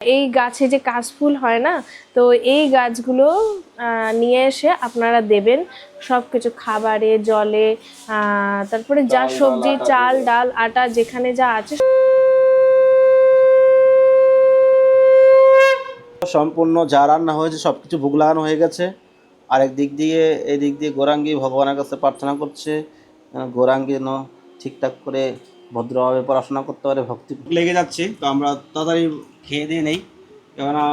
এই গাছে যে কাশফুল হয় না তো এই গাছগুলো নিয়ে এসে আপনারা দেবেন সব কিছু খাবারে জলে তারপরে যা সবজি চাল ডাল আটা যেখানে যা আছে সম্পূর্ণ যা রান্না হয়েছে সব কিছু ভোগ লাগানো হয়ে গেছে। আরেক দিক দিয়ে এই দিক দিয়ে গোরাঙ্গি ভগবানের কাছে প্রার্থনা করছে গোরাঙ্গি যেন ঠিকঠাক করে ভদ্রভাবে পড়াশোনা করতে পারে ভক্তি লেগে যাচ্ছে তো আমরা তাড়াতাড়ি খেয়ে দিয়ে নেই। কেননা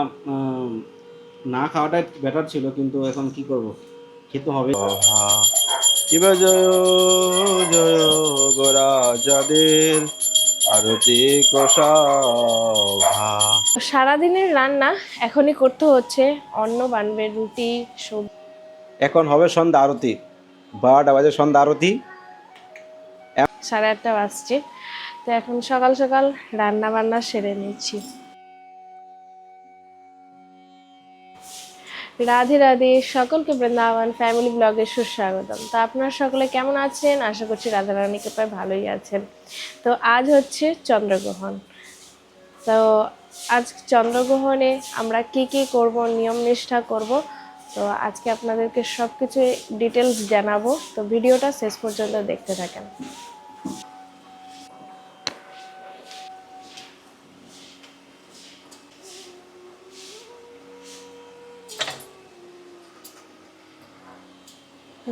না খাওয়াটাই বেটার ছিল কিন্তু এখন কি করব? খেতে হবে। শিব জয় জয় গোরা যাদের আরতি সারাদিনের রান্না এখনই করতে হচ্ছে অন্ন বানবে রুটি সবজি। এখন হবে সন্ধ্যা আরতি। বারোটা বাজে সন্ধ্যা আরতি। সাড়ে আটটা বাজছে। তো এখন সকাল সকাল রান্না বান্না সেরে নিচ্ছি। রাধে রাধে, সকলকে বৃন্দাবন ফ্যামিলি ব্লগে সুস্বাগতম। তো আপনারা সকলে কেমন আছেন? আশা করছি রাধা রানী কৃপায় ভালোই আছেন। তো আজ হচ্ছে চন্দ্রগ্রহণ। তো আজ চন্দ্রগ্রহণে আমরা কি কি করব, নিয়ম নিষ্ঠা করব, তো আজকে আপনাদেরকে সব কিছু ডিটেলস জানাব। তো ভিডিওটা শেষ পর্যন্ত দেখতে থাকেন।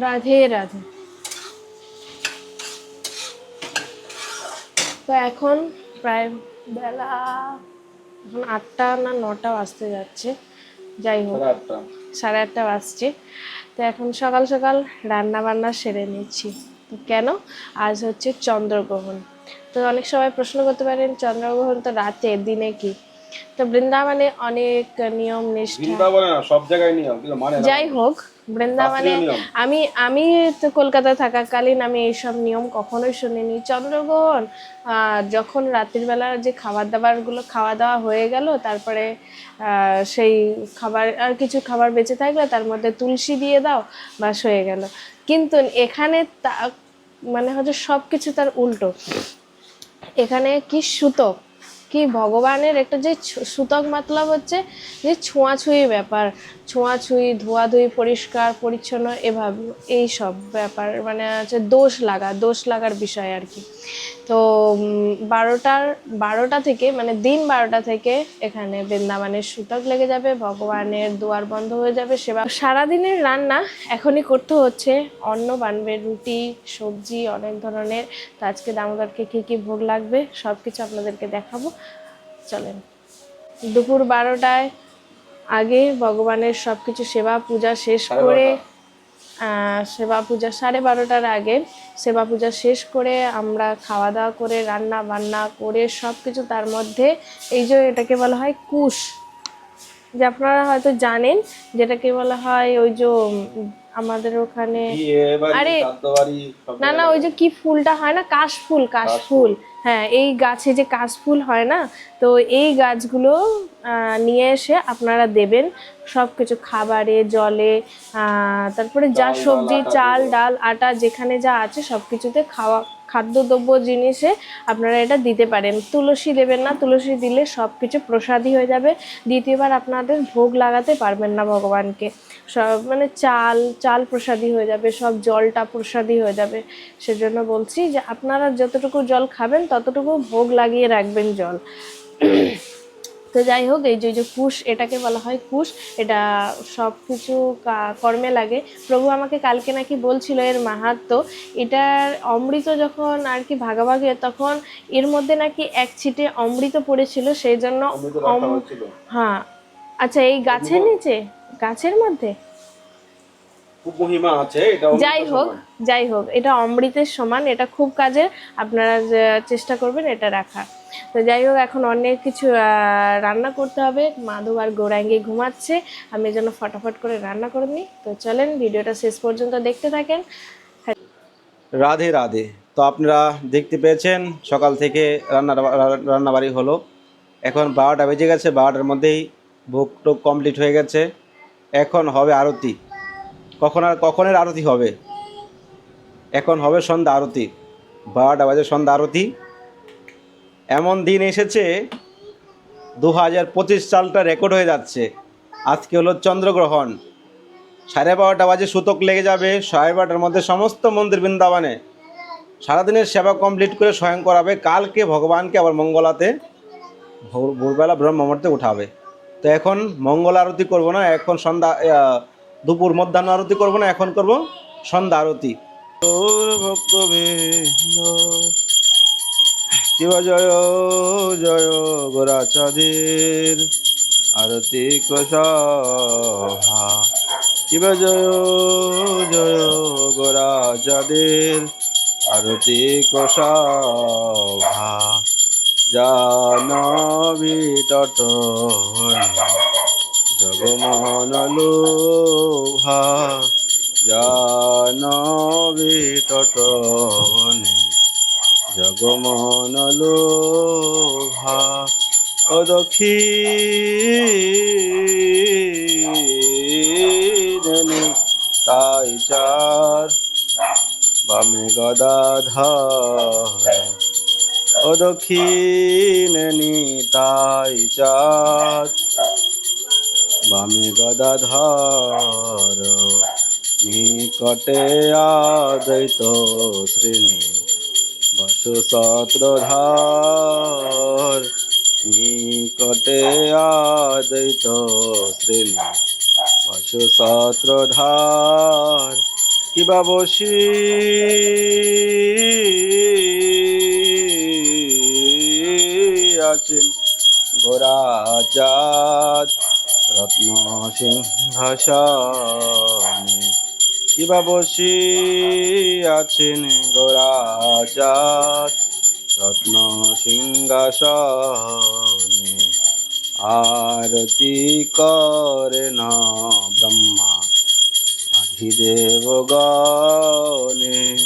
রাধে রাধে। তো এখন প্রায় বেলা এখন আটটা না নটা বাজতে যাচ্ছে। যাই হোক সাড়ে আটটা। বাজছে। তো এখন সকাল সকাল রান্না বান্না সেরে নিচ্ছি। তো কেন? আজ হচ্ছে চন্দ্রগ্রহণ। তো অনেক সময় প্রশ্ন করতে পারেন চন্দ্রগ্রহণ তো রাতে দিনে কি? তো বৃন্দাবনে অনেক নিয়ম নিষ্ঠা। সব জায়গায় নিয়ম কিন্তু মানে যাই হোক বৃন্দাবনে আমি আমি তো কলকাতায় থাকাকালীন আমি এইসব নিয়ম কখনোই শুনিনি। চন্দ্রগ্রহণ যখন রাত্রির বেলা যে খাবার দাবারগুলো খাওয়া দাওয়া হয়ে গেল তারপরে সেই খাবার আর কিছু খাবার বেঁচে থাকলে তার মধ্যে তুলসী দিয়ে দাও বাস হয়ে গেল। কিন্তু এখানে তা মানে হচ্ছে সব কিছু তার উল্টো। এখানে কি সুতক কি ভগবানের একটা যে সুতক মতলব হচ্ছে, যে ছোঁয়াছুঁয়ি ব্যাপার, ছোঁয়াছুঁয়ি, ধোয়াধুয়ি পরিষ্কার, পরিচ্ছন্ন, এভাবে, এই সব ব্যাপার মানে হচ্ছে দোষ লাগা, দোষ লাগার বিষয় আর কি। তো বারোটার, বারোটা থেকে মানে দিন বারোটা থেকে এখানে বৃন্দাবনের সুতক লেগে যাবে, ভগবানের দুয়ার বন্ধ হয়ে যাবে, সেবা। সারাদিনের রান্না এখনই করতে হচ্ছে, অন্ন, বানবে, রুটি, সবজি, অনেক ধরনের। তো আজকে দামোদরকে কী কী ভোগ লাগবে সব কিছু আপনাদেরকে দেখাবো। চলেন। দুপুর বারোটায় আগে ভগবানের সব কিছু সেবা পূজা শেষ করে সেবা পূজা সাড়ে বারোটার আগে সেবা পূজা শেষ করে আমরা খাওয়া দাওয়া করে রান্না বান্না করে সব কিছু তার মধ্যে এই যে এটাকে বলা হয় কুশ। যে আপনারা হয়তো জানেন যেটাকে বলা হয় ওই যে আমাদের ওখানে আরে, না না ওই যে কি ফুলটা হয় না? কাশফুল কাশফুল। হ্যাঁ এই গাছে যে কাশফুল হয় না তো এই গাছগুলো নিয়ে এসে আপনারা দেবেন সব কিছু খাবারে জলে তারপরে যা সবজি চাল ডাল আটা যেখানে যা আছে সব কিছুতে খাওয়া খাদ্যদ্রব্য জিনিসে আপনারা এটা দিতে পারেন। তুলসী দেবেন না, তুলসী দিলে সব কিছু প্রসাদী হয়ে যাবে। দ্বিতীয়বার আপনাদের ভোগ লাগাতে পারবেন না ভগবানকে। সব মানে চাল চাল প্রসাদী হয়ে যাবে, সব জলটা প্রসাদী হয়ে যাবে। সেজন্য বলছি যে আপনারা যতটুকু জল খাবেন, ততটুকু ভোগ লাগিয়ে রাখবেন জল। তো যাই হোক এই যে যে কুশ এটাকে বলা হয় কুশ এটা সব কিছু কর্মে লাগে। প্রভু আমাকে কালকে নাকি বলছিল এর মাহাত্ম এটার অমৃত যখন আর কি ভাগাভাগি তখন এর মধ্যে নাকি এক ছিটে অমৃত পড়েছিল সেই জন্য হ্যাঁ। আচ্ছা এই গাছের নিচে? গাছের মধ্যে? মহিমা আছে এটা যাই হোক যাই হোক এটা অমৃতের সমান এটা খুব কাজের আপনারা চেষ্টা করবেন এটা রাখা তো যাই হোক এখন অনেক কিছু রান্না করতে হবে। মাধব আর গৌরাঙ্গি ঘুমাচ্ছে। আমি যেন ফটাফট করে রান্না করে নিই। তো চলেন, ভিডিওটা শেষ পর্যন্ত দেখতে থাকেন। রাধে রাধে। তো আপনারা দেখতে পেয়েছেন, সকাল থেকে রান্না, রান্নাবাড়ি হলো। এখন বারোটা বেজে গেছে, বারোটার মধ্যেই ভোগ টোগ কমপ্লিট হয়ে গেছে। এখন হবে আরতি। কখন আর, কখনের আরতি হবে? এখন হবে সন্ধ্যা আরতি। বারোটা বাজে সন্ধ্যা আরতি। এমন দিন এসেছে দু হাজার পঁচিশ সালটা রেকর্ড হয়ে যাচ্ছে। আজকে হলো চন্দ্রগ্রহণ। সাড়ে বারোটা বাজে সুতক লেগে যাবে, সাড়ে বারোটার মধ্যে সমস্ত মন্দির বৃন্দাবনে। সারাদিনের সেবা কমপ্লিট করে স্বয়ং করাবে। কালকে ভগবানকে আবার মঙ্গলাতে, ভোর- ভোরবেলা ব্রহ্ম মুহূর্তে উঠাবে। তো এখন মঙ্গল আরতি করব না, এখন সন্ধ্যা দুপুর মধ্যাহ্ন আরতি করব না, এখন করব সন্ধ্যা আরতি। শিব জয় জয় গোরাচাঁদের আরতি কষা শিব জয় জয় গোরাচাঁদের আরতি কষা জানবি তট জগমন লোভা জানবি তট জগমন লোভা ও দক্ষিণে তাই চার বামে গদাধর। ও দক্ষিণে নিতাই চাঁদ বামে গদাধর। নিকটে আদৈত শ্রেণি বসু সত্রধার নিকটে আদৈত শ্রেণি। বসু সত্রধার কিবা বসি? আছেন গোরাচাঁদ রত্ন সিংহাসনে কিবা বসি আছেন গোরাচাঁদ রত্ন সিংহাসনে আরতি করে না ব্রহ্মা। আধিদেব গণে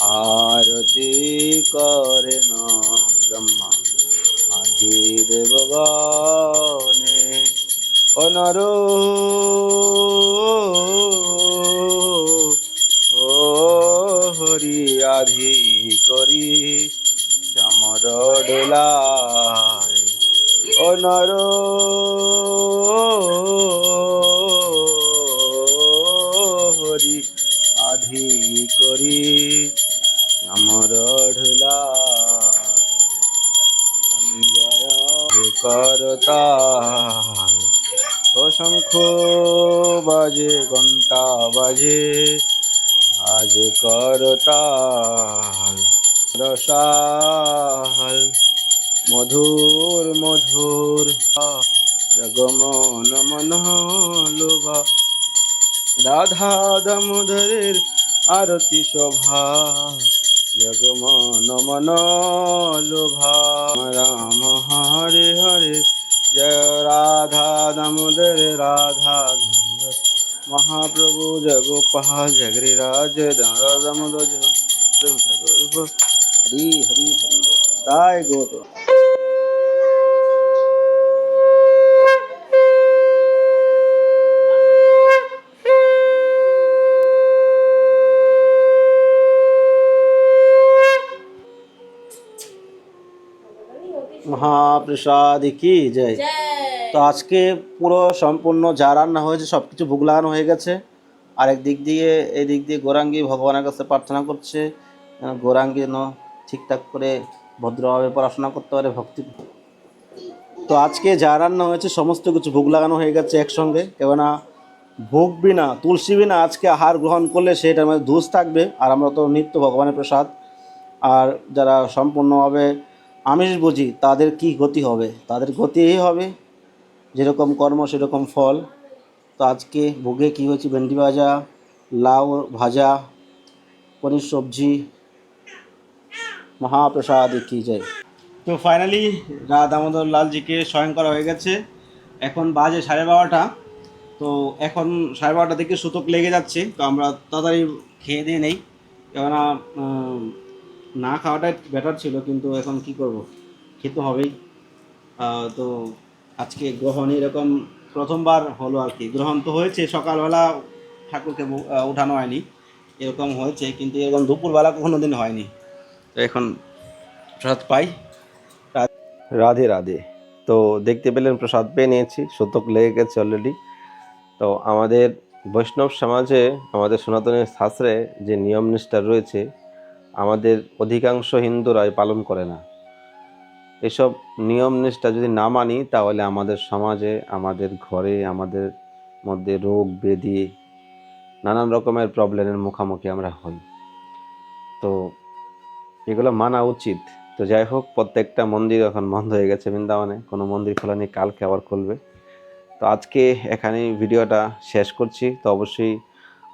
আরতি না ব্রহ্মা। আধিদেব গণে অনর। ও হরি আধি করি চামর ডোলায়। অনর। হরি আধি করি আমার ঢোলা সঞ্জয় করতাল শঙ্খ বাজে ঘণ্টা বাজে, আজ করতাল রসাল, মধুর মধুর জগমন মন লোভা, রাধা দামোদরের আরতি শোভা, জগমন মন লোভা, রাম হরে হরে জয় রাধা দামোদর রাধা দামোদর মহাপ্রভু জগোপাল জগরিরাজ দামোদর হরি হরি হরি তাই গৌর মহাপ্রসাদ কি? জয়। তো আজকে পুরো সম্পূর্ণ যা রান্না হয়েছে সব কিছু ভোগ লাগানো হয়ে গেছে। আর এক দিক দিয়ে এই দিক দিয়ে গোরাঙ্গি ভগবানের কাছে প্রার্থনা করছে। গোরাঙ্গি যেন ঠিকঠাক করে ভদ্রভাবে পড়াশোনা করতে পারে ভক্তি তো আজকে যা রান্না হয়েছে সমস্ত কিছু ভোগ লাগানো হয়ে গেছে একসঙ্গে। কেননা ভোগ বিনা তুলসী বিনা আজকে আহার গ্রহণ করলে সেটার মধ্যে ধূস থাকবে। আর আমরা তো নিত্য ভগবানের প্রসাদ। আর যারা সম্পূর্ণভাবে আমিষ বুঝি, তাদের কি গতি হবে? তাদের গতি এই হবে। যেরকম কর্ম, সেরকম ফল। তো আজকে ভোগে কী হয়েছে? ভেন্ডি ভাজা, লাউ ভাজা, পনির সবজি, মহাপ্রসাদ, কি যায় তো ফাইনালি রাধা দামোদর লালজিকে স্বয়ং করা হয়ে গেছে। এখন বাজে সাড়ে বারোটা। তো এখন সাড়ে বারোটা থেকে সুতোক লেগে যাচ্ছে। তো আমরা তাড়াতাড়ি খেয়ে দিয়ে নেই। কেননা না খাওয়াটাই বেটার ছিল, কিন্তু এখন কি করব? খেতে হবেই। তো আজকে গ্রহণ এরকম প্রথমবার হলো আর কি। গ্রহণ তো হয়েছে, সকালবেলা ঠাকুরকে উঠানো হয়নি। এরকম হয়েছে, কিন্তু এরকম দুপুরবেলা কোনো দিন হয়নি। এখন প্রসাদ পাই। রাধে রাধে। তো দেখতে পেলেন প্রসাদ পেয়ে নিয়েছি, শতক লেগে গেছে অলরেডি তো আমাদের বৈষ্ণব সমাজে, আমাদের সনাতনের শাস্ত্রে যে নিয়ম নিষ্ঠা রয়েছে আমাদের অধিকাংশ হিন্দুরাই পালন করে না। এসব নিয়ম নিষ্ঠা যদি না মানি, তাহলে আমাদের সমাজে, আমাদের ঘরে, আমাদের মধ্যে রোগ ব্যাধি নানান রকমের প্রবলেমের মুখোমুখি আমরা হই। তো এগুলো মানা উচিত। তো যাই হোক, প্রত্যেকটা মন্দির এখন বন্ধ হয়ে গেছে বৃন্দাবনে। কোনো মন্দির খোলা নেই, কালকে আবার খুলবে। তো আজকে এখানেই ভিডিওটা শেষ করছি। তো অবশ্যই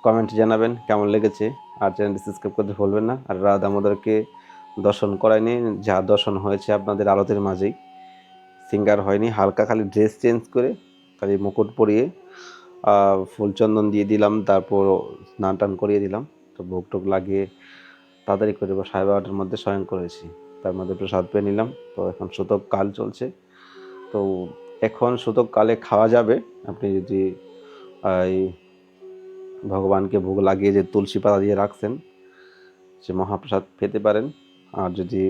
কমেন্ট জানাবেন কেমন লেগেছে। আর চ্যানেলটি সাবস্ক্রাইব করতে ভুলবেন না। আর রাধা আমাদেরকে দর্শন করায়নি যা দর্শন হয়েছে আপনাদের আরতের মাঝেই। সিঙ্গার হয়নি হালকা খালি ড্রেস চেঞ্জ করে খালি মুকুট পরিয়ে আহ, ফুলচন্দন দিয়ে দিলাম তারপর স্নান টান করিয়ে দিলাম। তো ভোগ টোক লাগিয়ে তাড়াতাড়ি করে সাড়ে বারোটার মধ্যে স্বয়ং করেছি। তার মধ্যে প্রসাদ পেয়ে নিলাম। তো এখন শতক কাল চলছে। তো এখন শতক কালে খাওয়া যাবে। আপনি যদি এই ভগবানকে ভোগ লাগিয়ে যে তুলসী পাতা দিয়ে রাখছেন, সে মহাপ্রসাদ পেতে পারেন। আর যদি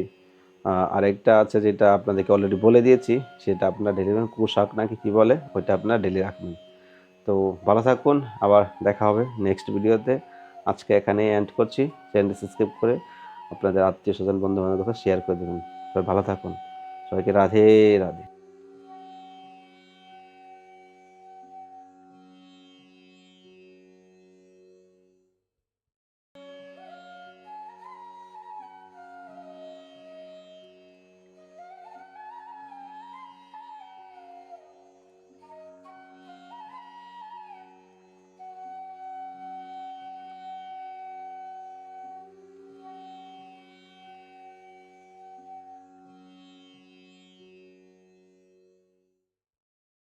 আরেকটা আছে যেটা আপনাদেরকে অলরেডি বলে দিয়েছি, সেটা আপনার ডেলি কুশাক নাকি কী বলে, ওইটা আপনার ডেলি রাখবেন। তো ভালো থাকুন, আবার দেখা হবে নেক্সট ভিডিওতে আজকে এখানে এন্ড করছি। চ্যানেলটি সাবস্ক্রাইব করে আপনাদের আত্মীয় স্বজন বন্ধু বান্ধবের কথা শেয়ার করে দেবেন। সবাই ভালো থাকুন। সবাইকে রাধে রাধে।